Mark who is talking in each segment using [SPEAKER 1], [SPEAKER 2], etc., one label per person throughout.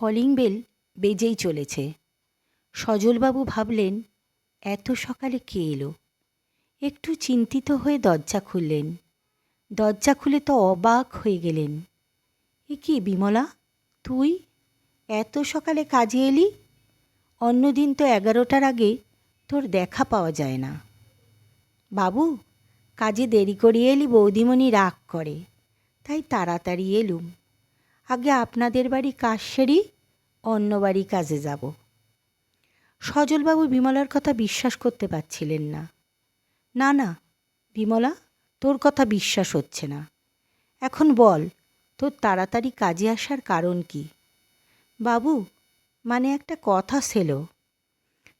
[SPEAKER 1] Calling bell বেজেই চলেছে। সজলবাবু ভাবলেন, এত সকালে কে এলো? একটু চিন্তিত হয়ে দরজা খুললেন। দরজা খুলে তো অবাক হয়ে গেলেন। এ কি বিমলা, তুই? এত সকালে কাজে এলি? অন্যদিন তো এগারোটার আগে তোর দেখা পাওয়া যায় না। বাবু, কাজে দেরি করিয়ে এলি বৌদিমণি রাগ করে, তাই তাড়াতাড়ি এলুম। আগে আপনাদের বাড়ি কাজ সেরি অন্য বাড়ি কাজে যাব। সজলবাবু বিমলার কথা বিশ্বাস করতে পারছিলেন না। না না, বিমলা, তোর কথা বিশ্বাস হচ্ছে না। এখন বল, তোর তাড়াতাড়ি কাজে আসার কারণ কি? বাবু মানে একটা কথা ছিল।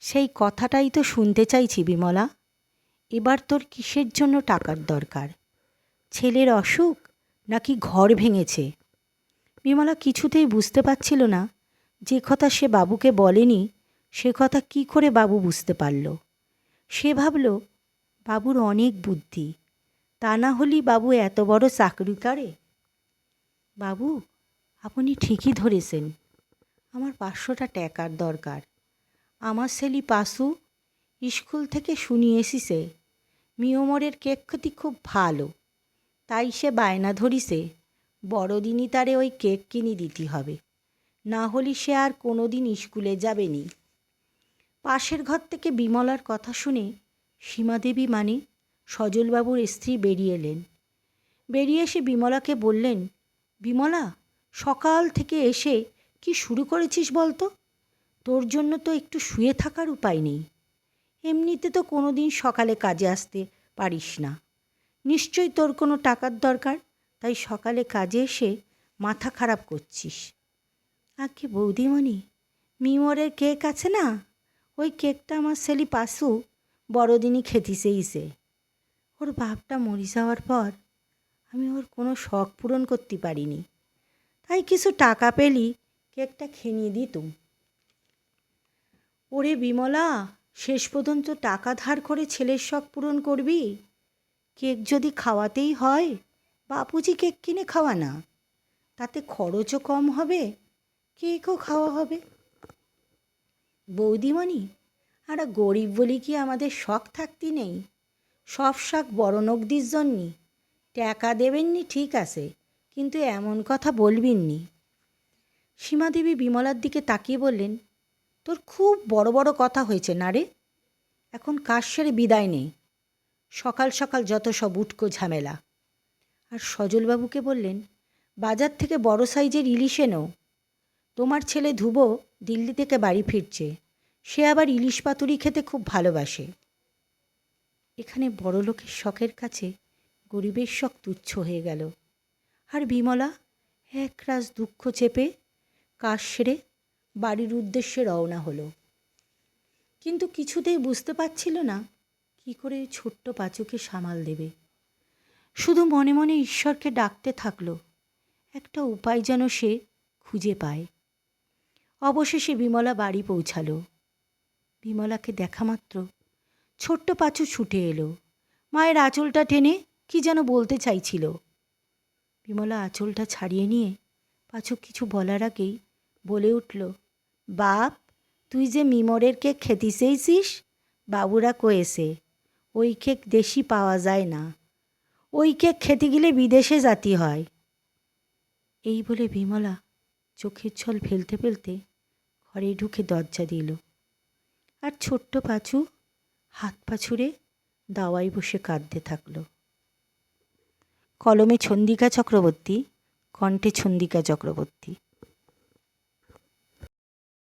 [SPEAKER 1] সেই কথাটাই তো শুনতে চাইছি বিমলা। এবার তোর কিসের জন্য টাকার দরকার? ছেলের অসুখ নাকি ঘর ভেঙেছে? বিমলা কিছুতেই বুঝতে পারছিল না যে কথা সে বাবুকে বলেনি, সে কথা কি করে বাবু বুঝতে পারল? সে ভাবল, বাবুর অনেক বুদ্ধি, তা না হলেই বাবু এত বড় চাকরি করে? বাবু, আপনি ঠিকই ধরেছেন, আমার পাঁচশোটা টাকার দরকার। আমার ছেলি পাশু স্কুল থেকে শুনিয়ে এসিছে, মিয়মরের কেক ক্ষতি খুব ভালো, তাই সে বায়না ধরিছে, বড়দিনই তারে ওই কেক কিনে দিতে হবে। না হলে সে আর কোনো দিন স্কুলে যাবেনি পাশের ঘর থেকে বিমলার কথা শুনে সীমাদেবী মানে সজলবাবুর স্ত্রী বেরিয়ে এলেন। বেরিয়ে এসে বিমলাকে বললেন, বিমলা, সকাল থেকে এসে কি শুরু করেছিস বলতো? তোর জন্য তো একটু শুয়ে থাকার উপায় নেই। এমনিতে তো কোনো দিন সকালে কাজে আসতে পারিস না। নিশ্চয়ই তোর কোনো টাকার দরকার, তাই সকালে কাজে এসে মাথা খারাপ করছিস। আগে বৌদিমণি, মিমরের কেক আছে না? ওই কেকটা আমার ছেলি পাশু বড়দিনই খেতিছেইছে ওর বাপটা মরে যাওয়ার পর আমি ওর কোনো শখ পূরণ করতে পারিনি। তাই কিছু টাকা পেলি, কেকটা খেনিয়ে দিতুম ওরে বিমলা, শেষ পর্যন্ত টাকা ধার করে ছেলের শখ পূরণ করবি? কেক যদি খাওয়াতেই হয়, বাপুজি কেক কিনে খাওয়া না তাতে খরচও কম হবে কেকও খাওয়া হবে? বৌদিমণি, আর গরিব বলি কি আমাদের শখ থাকতি নেই? সব শাক বড় নগদির জন্যি। টাকা দেবেননি ঠিক আছে, কিন্তু এমন কথা বলবেননি। সীমাদেবী বিমলার দিকে তাকিয়ে বললেন, তোর খুব বড় বড় কথা হয়েছে না রে? এখন কাজ সেরে বিদায় নেই সকাল সকাল যত সব উটকো ঝামেলা। আর সজলবাবুকে বললেন, বাজার থেকে বড় সাইজের ইলিশ এনো। তোমার ছেলে ধুবো দিল্লি থেকে বাড়ি ফিরছে। সে আবার ইলিশ পাতুরি খেতে খুব ভালোবাসে। এখানে বড় লোকের শখের কাছে গরিবের শখ তুচ্ছ হয়ে গেল। আর বিমলা একরাশ দুঃখ চেপে কাজ সেরে বাড়ির উদ্দেশ্যে রওনা হলো। কিন্তু কিছুতেই বুঝতে পারছিল না কি করে ছোট্ট পাঁচুকে সামাল দেবে। শুধু মনে মনে ঈশ্বরকে ডাকতে থাকল। একটা উপায় যেন সে খুঁজে পায়। অবশেষে বিমলা বাড়ি পৌঁছালো। বিমলাকে দেখা মাত্র। ছোট্ট পাঁচু ছুটে এলো। মায়ের আঁচলটা টেনে কি যেন বলতে চাইছিল। বিমলা আঁচলটা ছাড়িয়ে নিয়ে পাঁচু কিছু বলার আগেই বলে উঠল, বাপ, তুই যে মিমরের কেক খেতে খেতিসেইছিস বাবুরা কয়েছে। ওই কেক দেশি পাওয়া যায় না। ওই কেক খেতে গেলে বিদেশে জাতি হয়। এই বলে বিমলা চোখের ছল ফেলতে ফেলতে ঘরে ঢুকে দরজা দিল। আর ছোট্ট পাচু হাত পা ছুড়ে দাওয়ায় বসে কাঁদতে থাকল। কলমে ছন্দিকা চক্রবর্তী, কণ্ঠে ছন্দিকা চক্রবর্তী।